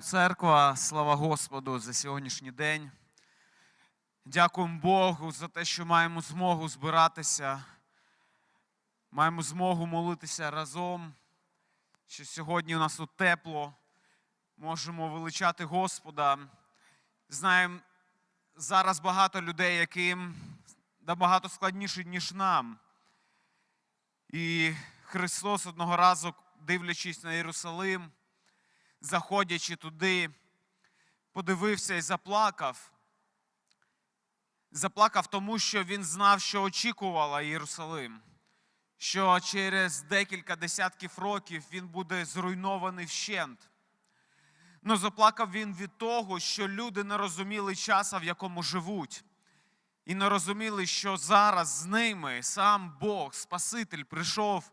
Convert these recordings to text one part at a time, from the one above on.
Церква, слава Господу за сьогоднішній день. Дякуємо Богу за те, що маємо змогу збиратися, маємо змогу молитися разом, що сьогодні у нас тут тепло, можемо величати Господа. Знаємо, зараз багато людей, яким набагато складніше, ніж нам. І Христос одного разу, дивлячись на Єрусалим, заходячи туди, подивився і заплакав. Заплакав тому, що він знав, що очікувала Єрусалим, що через декілька десятків років він буде зруйнований вщент. Ну, заплакав він від того, що люди не розуміли часу, в якому живуть, і не розуміли, що зараз з ними сам Бог, Спаситель, прийшов,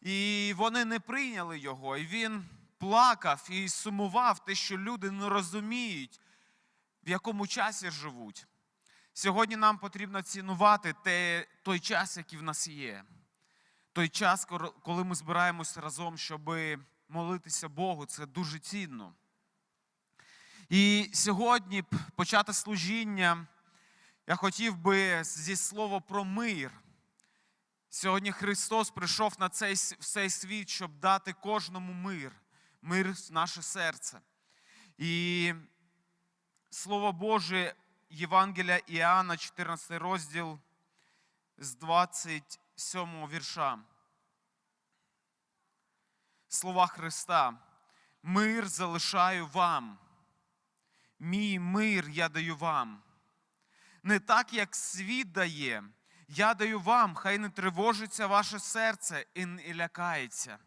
і вони не прийняли його. І він плакав і сумував те, що люди не розуміють, в якому часі живуть. Сьогодні нам потрібно цінувати те, той час, який в нас є. Той час, коли ми збираємося разом, щоб молитися Богу, це дуже цінно. І сьогодні почати служіння я хотів би зі слова про мир. Сьогодні Христос прийшов на цей, цей світ, щоб дати кожному мир, мир в наше серце. І Слово Боже, Євангелія Іоанна, 14 розділ з 27 вірша. Слова Христа. Мир залишаю вам. Мій мир я даю вам. Не так, як світ дає, я даю вам, хай не тривожиться ваше серце і не лякається.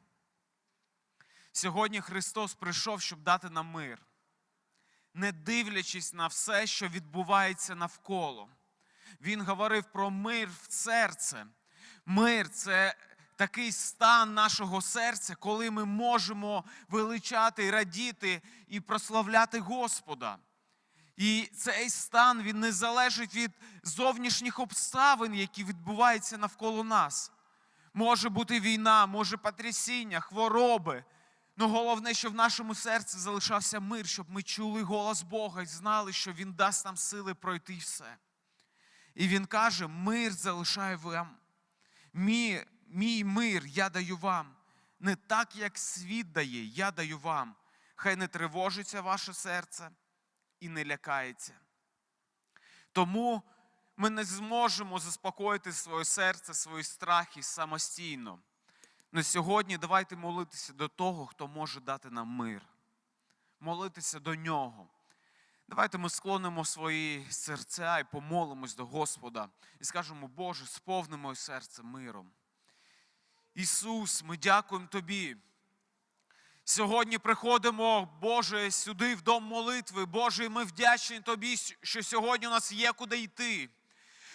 Сьогодні Христос прийшов, щоб дати нам мир, не дивлячись на все, що відбувається навколо. Він говорив про мир в серце. Мир це такий стан нашого серця, коли ми можемо величати, радіти і прославляти Господа. І цей стан він не залежить від зовнішніх обставин, які відбуваються навколо нас. Може бути війна, може потрясіння, хвороби. Ну головне, що в нашому серці залишався мир, щоб ми чули голос Бога і знали, що Він дасть нам сили пройти все. І він каже: мир залишаю вам. Мій, мій мир я даю вам. Не так, як світ дає, я даю вам. Хай не тривожиться ваше серце і не лякається. Тому ми не зможемо заспокоїти своє серце, свої страхи самостійно. Но сьогодні давайте молитися до того, хто може дати нам мир. Молитися до нього. Давайте ми склонимо свої серця і помолимось до Господа і скажемо, Боже, сповни моє серце миром. Ісус, ми дякуємо Тобі. Сьогодні приходимо, Боже, сюди в дом молитви. Боже, ми вдячні Тобі, що сьогодні у нас є куди йти.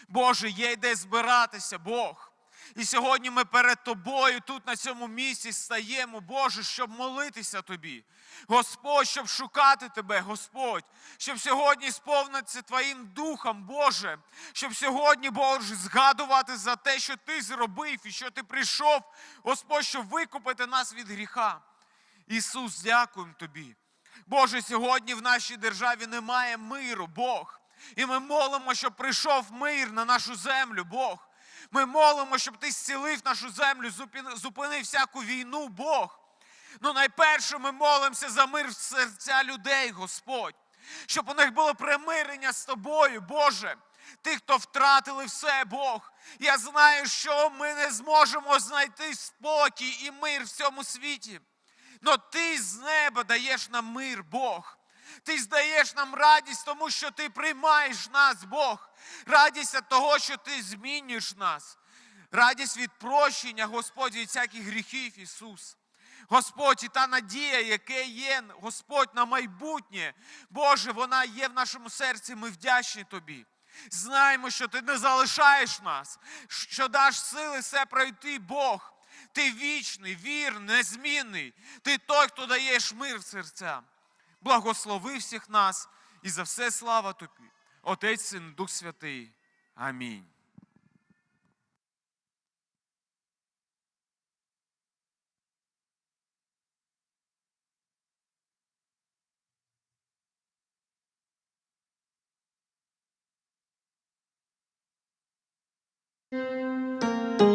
Боже, є де збиратися, Бог. І сьогодні ми перед Тобою тут на цьому місці стаємо, Боже, щоб молитися Тобі. Господь, щоб шукати Тебе, Господь, щоб сьогодні сповнитися Твоїм Духом, Боже, щоб сьогодні, Боже, згадувати за те, що Ти зробив і що Ти прийшов, Господь, щоб викупити нас від гріха. Ісус, дякуємо Тобі. Боже, сьогодні в нашій державі немає миру, Бог. І ми молимо, щоб прийшов мир на нашу землю, Бог. Ми молимо, щоб ти зцілив нашу землю, зупинив всяку війну, Бог. Ну, найперше ми молимося за мир в серця людей, Господь, щоб у них було примирення з тобою, Боже. Тих, хто втратили все, Бог. Я знаю, що ми не зможемо знайти спокій і мир в цьому світі. Но ти з неба даєш нам мир, Бог. Ти здаєш нам радість, тому що ти приймаєш нас, Бог. Радість від того, що ти змінюєш нас. Радість від прощення, Господь, від всяких гріхів, Ісус. Господь, і та надія, яка є, Господь, на майбутнє, Боже, вона є в нашому серці. Ми вдячні Тобі. Знаємо, що Ти не залишаєш нас, що даш сили все пройти, Бог. Ти вічний, вірний, незмінний. Ти той, хто даєш мир серцям благослови всіх нас і за все слава тобі, Отець Син, Дух Святий. Амінь. Música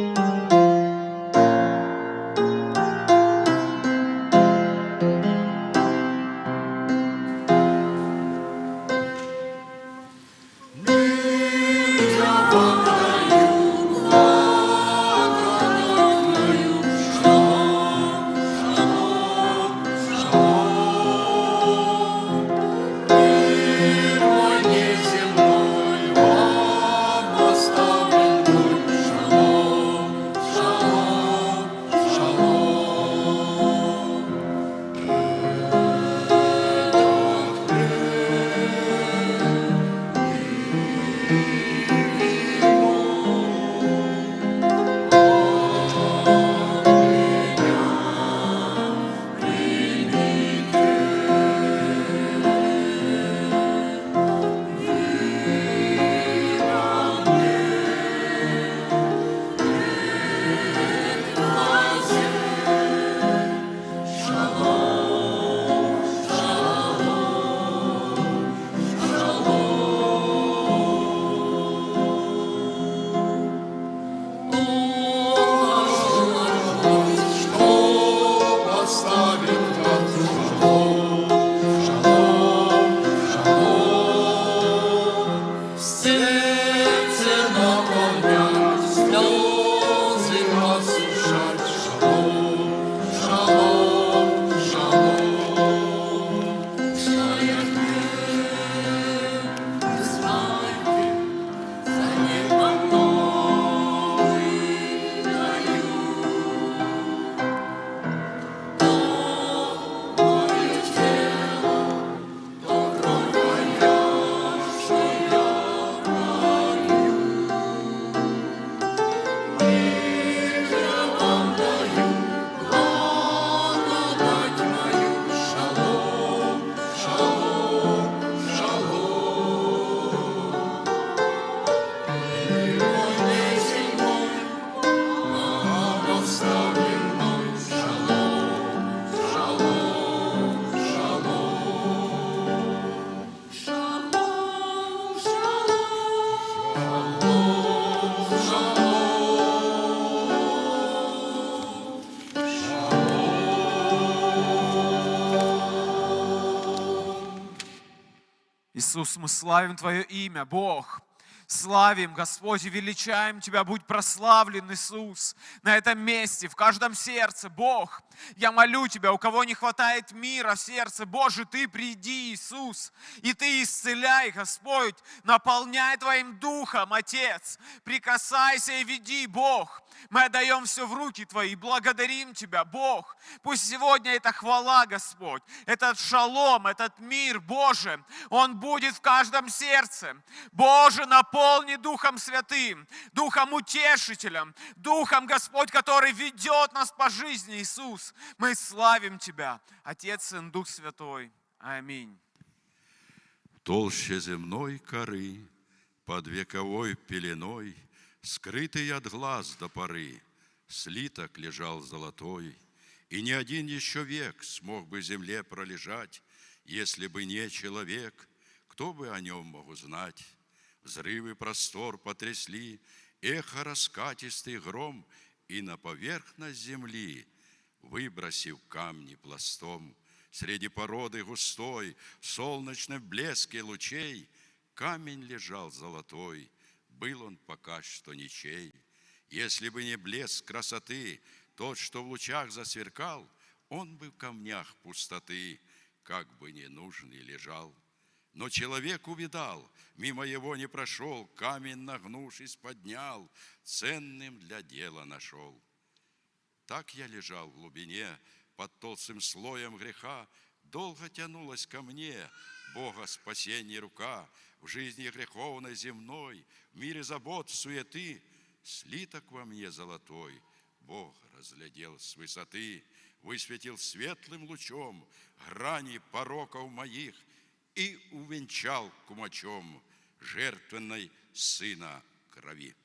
Иисус, мы славим Твое имя, Бог. Славим, Господь, и величаем Тебя. Будь прославлен, Иисус, на этом месте, в каждом сердце. Бог, я молю Тебя, у кого не хватает мира в сердце, Боже, Ты приди, Иисус, и Ты исцеляй, Господь, наполняй Твоим Духом, Отец. Прикасайся и веди, Бог. Мы отдаем все в руки Твои, благодарим Тебя, Бог. Пусть сегодня эта хвала, Господь, этот шалом, этот мир, Боже, он будет в каждом сердце. Боже, наполни Духом Святым, Духом Утешителем, Духом, Господь, который ведет нас по жизни, Иисус. Мы славим Тебя, Отец, Сын, Дух Святой. Аминь. Толще земной коры, под вековой пеленой, Скрытый от глаз до поры, слиток лежал золотой, И ни один еще век смог бы земле пролежать, Если бы не человек, кто бы о нем мог узнать? Взрывы простор потрясли, эхо раскатистый гром, И на поверхность земли, выбросив камни пластом, Среди породы густой, в солнечном блеске лучей, Камень лежал золотой, был он пока что ничей. Если бы не блеск красоты, тот, что в лучах засверкал, Он бы в камнях пустоты, как бы ненужный лежал. Но человек увидал, мимо его не прошел, Камень, нагнувшись, поднял, ценным для дела нашел. Так я лежал в глубине, под толстым слоем греха, Долго тянулась ко мне Бога спасение рука, В жизни греховной земной, В мире забот, суеты, Слиток во мне золотой Бог разглядел с высоты, Высветил светлым лучом Грани пороков моих И увенчал кумачом Жертвенной Сына крови.